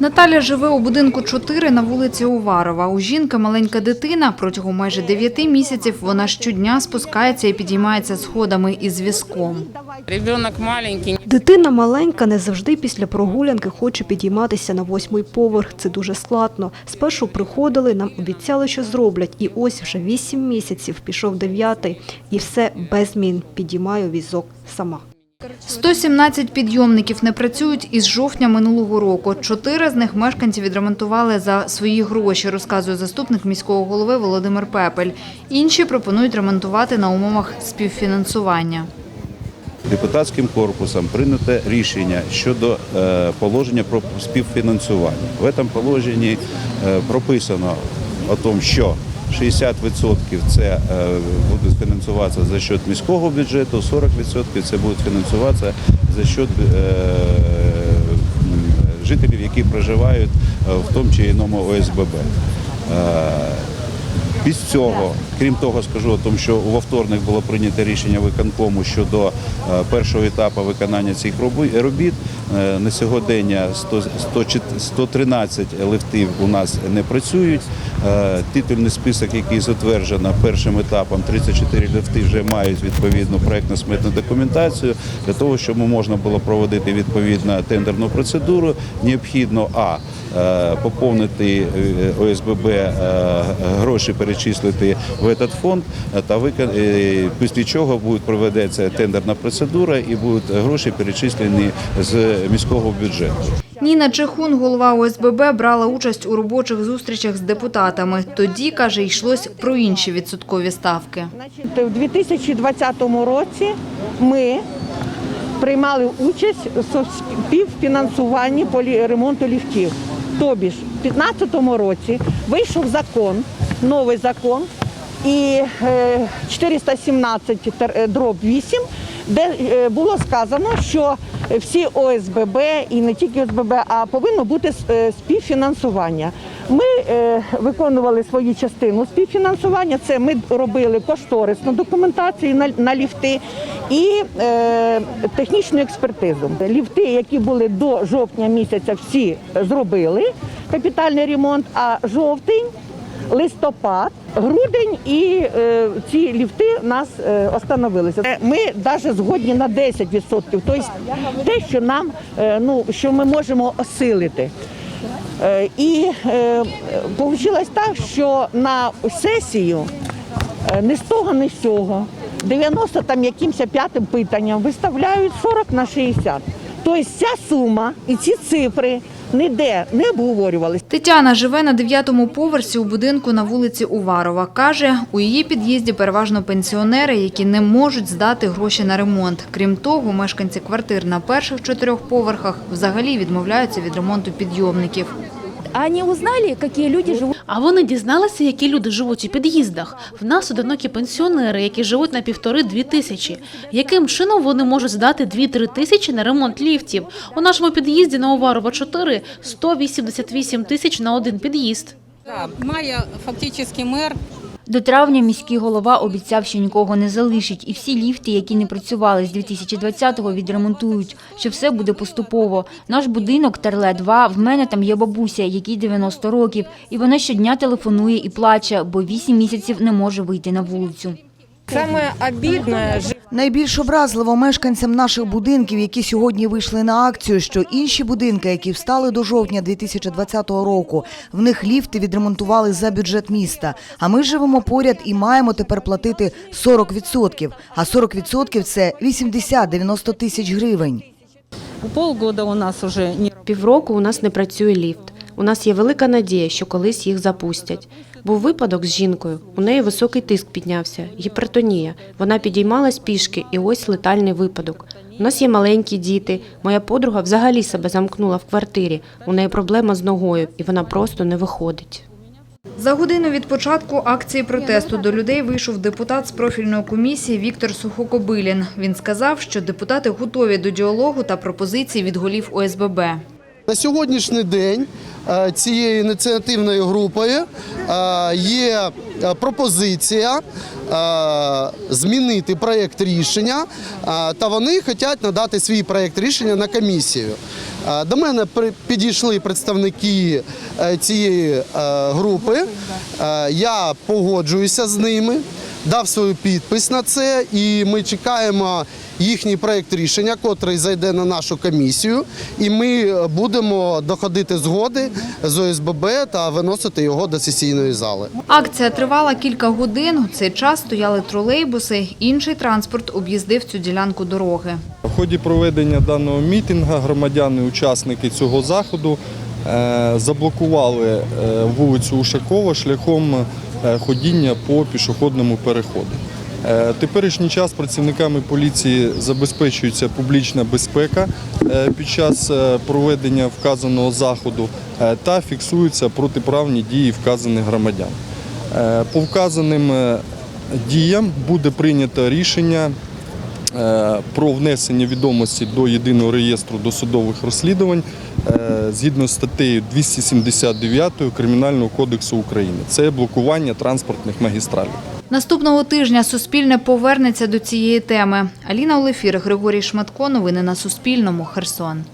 Наталя живе у будинку 4 на вулиці Уварова. У жінки маленька дитина. Протягом майже 9 місяців вона щодня спускається і підіймається сходами із візком. Дитина маленька не завжди після прогулянки хоче підійматися на восьмий поверх. Це дуже складно. Спершу приходили, нам обіцяли, що зроблять. І ось вже вісім місяців пішов дев'ятий. І все без змін. Підіймаю візок сама. 117 підйомників не працюють із жовтня минулого року. Чотири з них мешканці відремонтували за свої гроші, розказує заступник міського голови Володимир Пепель. Інші пропонують ремонтувати на умовах співфінансування. Депутатським корпусом прийнято рішення щодо е, положення про співфінансування. В этом положенні е, прописано о том, що 60% це е, буде фінансуватися за счет міського бюджету, 40% це буде фінансуватися за счет е, жителів, які проживають е, в тому чи іному ОСББ. Після цього, крім того, скажу що у вівторник було прийнято рішення виконкому щодо першого етапу виконання цих робіт. Е, На сьогодення 100 100 113 лифтів у нас не працюють. Е, Титульний список, який затверджено першим етапом, 34 лифти вже мають відповідну проєктно-сметну документацію. Для того, щоб можна було проводити відповідну тендерну процедуру, необхідно а е, поповнити ОСББ гроші перечислити в этот фонд, та е, після чого буде проведеться тендерна процедура і будуть гроші перечислені з міського бюджету. Ніна Чехун, голова ОСББ, брала участь у робочих зустрічах з депутатами. Тоді, каже, йшлось про інші відсоткові ставки. У 2020 році ми приймали участь у співфінансуванні ремонту ліфтів. Тобі ж у 2015 році вийшов закон, новий закон, і е, 417 тер- е, дроб 8, де е, було сказано, що всі ОСББ і не тільки ОСББ, а повинно бути е, співфінансування. Ми е, виконували свою частину співфінансування. Це ми робили кошторисну документацію на, на ліфти і е, технічну експертизу. Ліфти, які були до жовтня місяця, всі зробили капітальний ремонт, а жовтень листопад, грудень і е, ці ліфти нас е, остановилися. Е, Ми навіть згодні на 10%. Тобто те, що нам е, ну що ми можемо осилити. Е, і е, вийшло так, що на сесію е, не з того, не з цього. 90 там якимось п'ятим питанням виставляють 40 на 60. Тобто ця сума і ці цифри ніде не обговорювалися. Тетяна живе на дев'ятому поверсі у будинку на вулиці Уварова. Каже, у її під'їзді переважно пенсіонери, які не можуть здати гроші на ремонт. Крім того, мешканці квартир на перших чотирьох поверхах взагалі відмовляються від ремонту підйомників. Они узнали, какие люди живуть. А вони дізналися, які люди живуть у під'їздах. В нас одинокі пенсіонери, які живуть на півтори-дві тисячі. Яким чином вони можуть здати 2-3 тисячі на ремонт ліфтів? У нашому під'їзді на Уварова 4 – 188 тисяч на один під'їзд. да, має фактично мер До травня міський голова обіцяв, що нікого не залишить, і всі ліфти, які не працювали з 2020-го, відремонтують, що все буде поступово. Наш будинок Терле 2, в мене там є бабуся, якій 90 років, і вона щодня телефонує і плаче, бо 8 місяців не може вийти на вулицю. Саме обідне Найбільш образливо мешканцям наших будинків, які сьогодні вийшли на акцію, що інші будинки, які встали до жовтня 2020 року, в них ліфти відремонтували за бюджет міста. А ми живемо поряд і маємо тепер платити 40%. А 40% – це 80-90 тисяч гривень. Полгода у нас уже не Півроку у нас не працює ліфт. У нас є велика надія, що колись їх запустять. Був випадок з жінкою. У неї високий тиск піднявся, гіпертонія. Вона підіймалась пішки, і ось летальний випадок. У нас є маленькі діти. Моя подруга взагалі себе замкнула в квартирі. У неї проблема з ногою, і вона просто не виходить. За годину від початку акції протесту до людей вийшов депутат з профільної комісії Віктор Сухокобилін. Він сказав, що депутати готові до діалогу та пропозицій від голів ОСББ. На сьогоднішній день е, цією ініціативною групою е, є е, пропозиція змінити проєкт рішення, та вони хочуть надати свій проєкт рішення на комісію. До мене підійшли представники цієї групи. Я погоджуюся з ними, дав свою підпис на це, і ми чекаємо їхній проєкт рішення, котрий зайде на нашу комісію, і ми будемо доходити згоди з ОСББ та виносити його до сесійної зали. Акція тривала кілька годин. У цей час стояли тролейбуси. Інший транспорт об'їздив цю ділянку дороги. В ході проведення даного мітингу громадяни, учасники цього заходу, е, заблокували е, вулицю Ушакова шляхом е, ходіння по пішохідному переходу. Е, Теперішній час працівниками поліції забезпечується публічна безпека е, під час е, проведення вказаного заходу е, та фіксуються протиправні дії вказаних громадян. Е, По вказаним е, діям буде прийнято рішення е, про внесення відомості до єдиного реєстру досудових розслідувань е, згідно з статтею 279 Кримінального кодексу України. Це блокування транспортних магістралів. Наступного тижня Суспільне повернеться до цієї теми. Аліна Олефір, Григорій Шматко. Новини на Суспільному. Херсон.